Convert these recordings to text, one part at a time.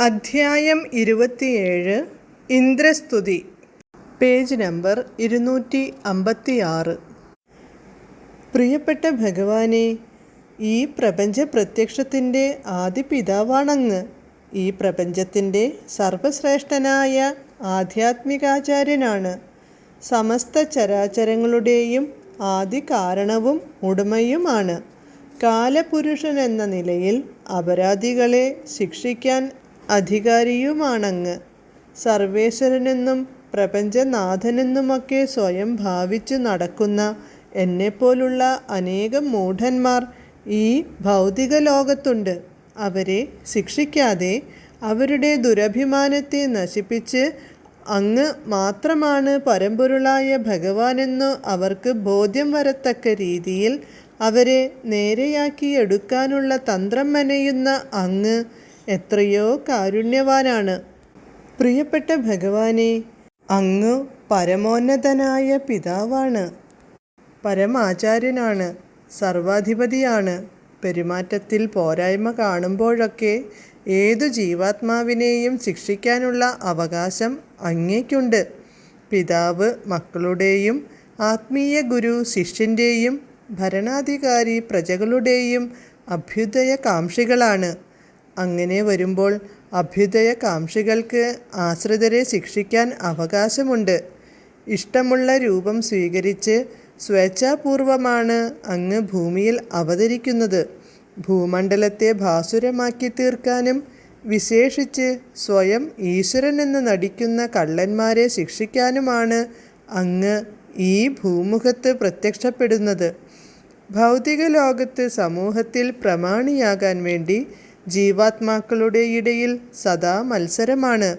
അധ്യായം ഇരുപത്തിയേഴ് ഇന്ദ്രസ്തുതി. Page number ഇരുന്നൂറ്റി അമ്പത്തി ആറ് പ്രിയപ്പെട്ട ഭഗവാനെ ഈ പ്രപഞ്ച പ്രത്യക്ഷത്തിന്റെ ആദ്യ പിതാവാണങ്ങ് ഈ പ്രപഞ്ചത്തിന്റെ സർവശ്രേഷ്ഠനായ ആധ്യാത്മികാചാര്യനാണ്. സമസ്ത ചരാചരങ്ങളുടെയും ആദ്യ കാരണവും ഉടമയുമാണ്. കാലപുരുഷൻ എന്ന നിലയിൽ അപരാധികളെ ശിക്ഷിക്കാൻ അധികാരിയുമാണങ്ങ്. സർവേശ്വരനെന്നും പ്രപഞ്ചനാഥനെന്നുമൊക്കെ സ്വയം ഭാവിച്ചു നടക്കുന്ന എന്നെപ്പോലുള്ള അനേകം മൂഢന്മാർ ഈ ഭൗതിക ലോകത്തുണ്ട് അവരെ ശിക്ഷിക്കാതെ അവരുടെ ദുരഭിമാനത്തെ നശിപ്പിച്ച് അങ്ങ് മാത്രമാണ് പരമ്പൊരുളായ ഭഗവാനെന്നു അവർക്ക് ബോധ്യം വരത്തക്ക രീതിയിൽ അവരെ നേരെയാക്കിയെടുക്കാനുള്ള തന്ത്രം മെനയുന്ന അങ്ങ് എത്രയോ കാരുണ്യവാനാണ്. പ്രിയപ്പെട്ട ഭഗവാനെ അങ്ങ് പരമോന്നതനായ പിതാവാണ്. പരമാചാര്യനാണ് സർവാധിപതിയാണ്. പെരുമാറ്റത്തിൽ പോരായ്മ കാണുമ്പോഴൊക്കെ ഏതു ജീവാത്മാവിനെയും ശിക്ഷിക്കാനുള്ള അവകാശം അങ്ങേക്കുണ്ട്. പിതാവ് മക്കളുടെയും ആത്മീയ ഗുരു ശിഷ്യന്റെയും ഭരണാധികാരി പ്രജകളുടെയും അഭ്യുദയ കാംക്ഷികളാണ് അങ്ങനെ വരുമ്പോൾ അഭ്യുദയകാംക്ഷികൾക്ക് ആശ്രിതരെ ശിക്ഷിക്കാൻ അവകാശമുണ്ട്. ഇഷ്ടമുള്ള രൂപം സ്വീകരിച്ച് സ്വേച്ഛാപൂർവമാണ് അങ്ങ് ഭൂമിയിൽ അവതരിക്കുന്നത്. ഭൂമണ്ഡലത്തെ ഭാസുരമാക്കി തീർക്കാനും വിശേഷിച്ച് സ്വയം ഈശ്വരനെന്ന് നടിക്കുന്ന കള്ളന്മാരെ ശിക്ഷിക്കാനുമാണ് അങ്ങ് ഈ ഭൂമുഖത്ത് പ്രത്യക്ഷപ്പെടുന്നത്. ഭൗതിക ലോകത്ത് സമൂഹത്തിൽ പ്രമാണിയാകാൻ വേണ്ടി ജീവാത്മാക്കളുടെ ഇടയിൽ സദാ മത്സരമാണ്.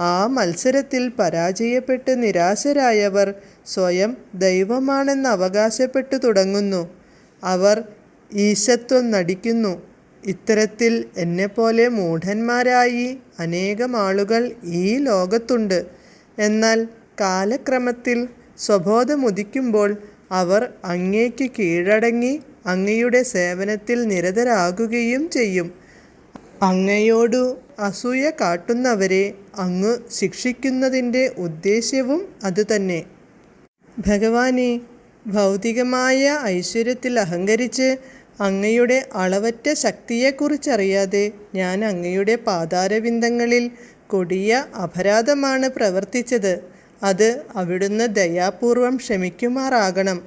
ആ മത്സരത്തിൽ പരാജയപ്പെട്ട് നിരാശരായവർ സ്വയം ദൈവമാണെന്ന് അവകാശപ്പെട്ടു തുടങ്ങുന്നു. അവർ ഈശത്വം നടിക്കുന്നു. ഇത്തരത്തിൽ എന്നെപ്പോലെ മൂഢന്മാരായി അനേകം ആളുകൾ ഈ ലോകത്തുണ്ട്. എന്നാൽ കാലക്രമത്തിൽ സ്വബോധമുദിക്കുമ്പോൾ അവർ അങ്ങേക്ക് കീഴടങ്ങി അങ്ങയുടെ സേവനത്തിൽ നിരതരാകുകയും ചെയ്യും. അങ്ങയോടു അസൂയ കാട്ടുന്നവരെ അങ്ങ് ശിക്ഷിക്കുന്നതിന്റെ ഉദ്ദേശ്യവും അതുതന്നെ. ഭഗവാനെ ഭൗതികമായ ഐശ്വര്യത്തിൽ അഹങ്കരിച്ച് അങ്ങയുടെ അളവറ്റ ശക്തിയെക്കുറിച്ചറിയാതെ ഞാൻ അങ്ങയുടെ പാതാരവിന്ദങ്ങളിൽ കൊടിയ അപരാധമാണ് പ്രവർത്തിച്ചത്. അത് അവിടുന്ന് ദയാപൂർവം ക്ഷമിക്കുമാറാകണം.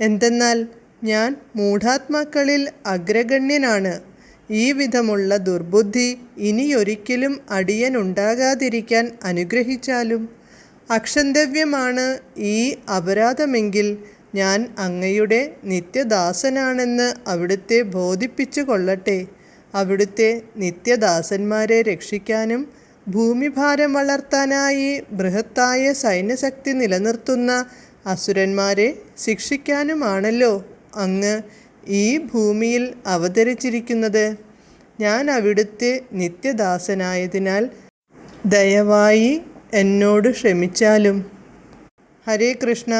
എന്തെന്നാൽ ഞാൻ മൂഢാത്മാക്കളിൽ അഗ്രഗണ്യനാണ്. ഈ വിധമുള്ള ദുർബുദ്ധി ഇനിയൊരിക്കലും അടിയനുണ്ടാകാതിരിക്കാൻ അനുഗ്രഹിച്ചാലും? അക്ഷന്തവ്യമാണ് ഈ അപരാധമെങ്കിൽ ഞാൻ അങ്ങയുടെ നിത്യദാസനാണെന്ന് അവിടുത്തെ ബോധിപ്പിച്ചു കൊള്ളട്ടെ അവിടുത്തെ നിത്യദാസന്മാരെ രക്ഷിക്കാനും ഭൂമിഭാരം വളർത്താനായി ബൃഹത്തായ സൈന്യശക്തി നിലനിർത്തുന്ന അസുരന്മാരെ ശിക്ഷിക്കാനുമാണല്ലോ അങ്ങ് ഈ ഭൂമിയിൽ അവതരിച്ചിരിക്കുന്നത് ഞാൻ അവിടുത്തെ നിത്യദാസനായതിനാൽ ദയവായി എന്നോട് ക്ഷമിച്ചാലും. ഹരേ കൃഷ്ണ.